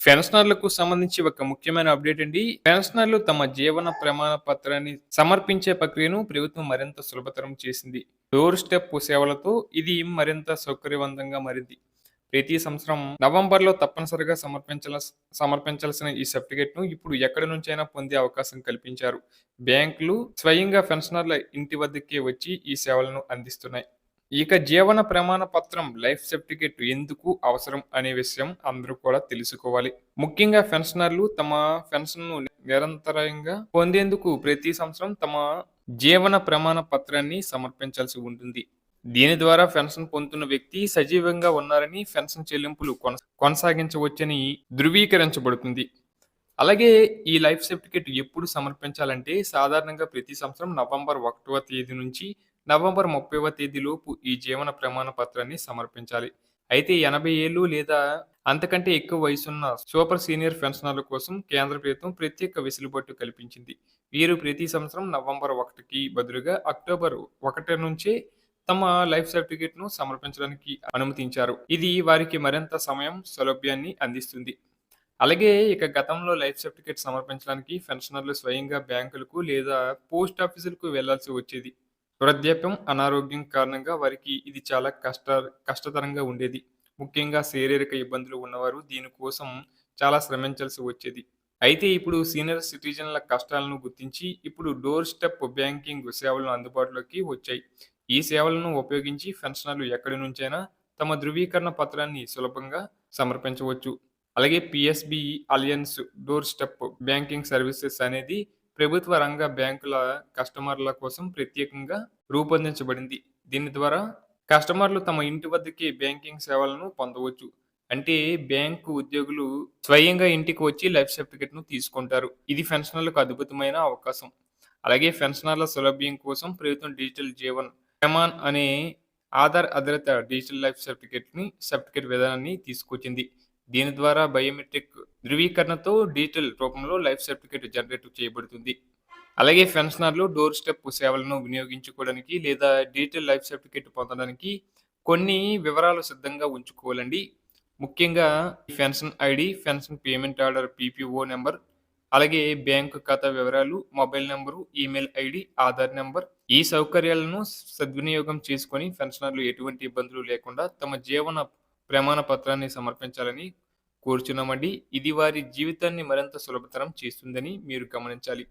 పెన్షనర్లకు సంబంధించి ఒక ముఖ్యమైన అప్డేట్ అండి. పెన్షనర్లు తమ జీవన ప్రమాణ పత్రాన్ని సమర్పించే ప్రక్రియను ప్రభుత్వం మరింత సులభతరం చేసింది. డోర్ స్టెప్ సేవలతో ఇది మరింత సౌకర్యవంతంగా మారింది. ప్రతి సంవత్సరం నవంబర్లో తప్పనిసరిగా సమర్పించాల సమర్పించాల్సిన ఈ సర్టిఫికేట్ను ఇప్పుడు ఎక్కడి నుంచైనా పొందే అవకాశం కల్పించారు. బ్యాంకులు స్వయంగా పెన్షనర్ల ఇంటి వద్దకే వచ్చి ఈ సేవలను అందిస్తున్నాయి. ఇక జీవన ప్రమాణ పత్రం లైఫ్ సర్టిఫికేట్ ఎందుకు అవసరం అనే విషయం అందరూ కూడా తెలుసుకోవాలి. ముఖ్యంగా పెన్షనర్లు తమ పెన్షన్ను నిరంతరంగా పొందేందుకు ప్రతి సంవత్సరం తమ జీవన ప్రమాణ పత్రాన్ని సమర్పించాల్సి ఉంటుంది. దీని ద్వారా పెన్షన్ పొందుతున్న వ్యక్తి సజీవంగా ఉన్నారని పెన్షన్ చెల్లింపులు కొనసాగించవచ్చని ధృవీకరించబడుతుంది. అలాగే ఈ లైఫ్ సర్టిఫికేట్ ఎప్పుడు సమర్పించాలంటే సాధారణంగా ప్రతి సంవత్సరం నవంబర్ ఒకటవ తేదీ నుంచి నవంబర్ ముప్పైవ తేదీలోపు ఈ జీవన ప్రమాణ పత్రాన్ని సమర్పించాలి. అయితే ఎనభై ఏళ్ళు లేదా అంతకంటే ఎక్కువ వయసున్న సూపర్ సీనియర్ పెన్షనర్ల కోసం కేంద్ర ప్రభుత్వం ప్రత్యేక వెసులుబాటు కల్పించింది. వీరు ప్రతి సంవత్సరం నవంబర్ ఒకటికి బదులుగా అక్టోబర్ ఒకటి నుంచే తమ లైఫ్ సర్టిఫికేట్ను సమర్పించడానికి అనుమతించారు. ఇది వారికి మరింత సమయం సౌలభ్యాన్ని అందిస్తుంది. అలాగే ఇక గతంలో లైఫ్ సర్టిఫికేట్ సమర్పించడానికి పెన్షనర్లు స్వయంగా బ్యాంకులకు లేదా పోస్ట్ ఆఫీసులకు వెళ్ళాల్సి వచ్చేది. వృద్ధాప్యం అనారోగ్యం కారణంగా వారికి ఇది చాలా కష్ట కష్టతరంగా ఉండేది. ముఖ్యంగా శారీరక ఇబ్బందులు ఉన్నవారు దీనికోసం చాలా శ్రమించాల్సి వచ్చేది. అయితే ఇప్పుడు సీనియర్ సిటిజన్ల కష్టాలను గుర్తించి ఇప్పుడు డోర్ స్టెప్ బ్యాంకింగ్ సేవలు అందుబాటులోకి వచ్చాయి. ఈ సేవలను ఉపయోగించి పెన్షనర్లు ఎక్కడి నుంచైనా తమ ధృవీకరణ పత్రాన్ని సులభంగా సమర్పించవచ్చు. అలాగే PSB alliance doorstep banking services అనేది ప్రభుత్వ రంగ బ్యాంకుల కస్టమర్ల కోసం ప్రత్యేకంగా రూపొందించబడింది. దీని ద్వారా కస్టమర్లు తమ ఇంటి వద్దకే బ్యాంకింగ్ సేవలను పొందవచ్చు. అంటే బ్యాంకు ఉద్యోగులు స్వయంగా ఇంటికి వచ్చి లైఫ్ సర్టిఫికెట్ను తీసుకుంటారు. ఇది పెన్షనర్లకు అద్భుతమైన అవకాశం. అలాగే పెన్షనర్ల సౌలభ్యం కోసం ప్రభుత్వం డిజిటల్ జీవన్ ప్రమాణ్ అనే ఆధార్ ఆధారిత డిజిటల్ లైఫ్ సర్టిఫికేట్ని సర్టిఫికేట్ విధానాన్ని తీసుకొచ్చింది. దీని ద్వారా బయోమెట్రిక్ ధృవీకరణతో డిజిటల్ రూపంలో లైఫ్ సర్టిఫికేట్ జనరేట్ చేయబడుతుంది. అలాగే పెన్షనర్లు డోర్ స్టెప్ సేవలను వినియోగించుకోవడానికి లేదా డిజిటల్ లైఫ్ సర్టిఫికేట్ పొందడానికి కొన్ని వివరాలు సిద్ధంగా ఉంచుకోవాలండి. ముఖ్యంగా pension ID pension payment order PPO number అలాగే బ్యాంకు ఖాతా వివరాలు mobile number email ID Aadhaar number. ఈ సౌకర్యాలను సద్వినియోగం చేసుకొని పెన్షనర్లు ఎటువంటి ఇబ్బందులు లేకుండా తమ జీవన ప్రమాణ పత్రాన్ని సమర్పించాలని కోరుచున్నామండి. ఇది వారి జీవితాన్ని మరింత సులభతరం చేస్తుందని మీరు గమనించాలి.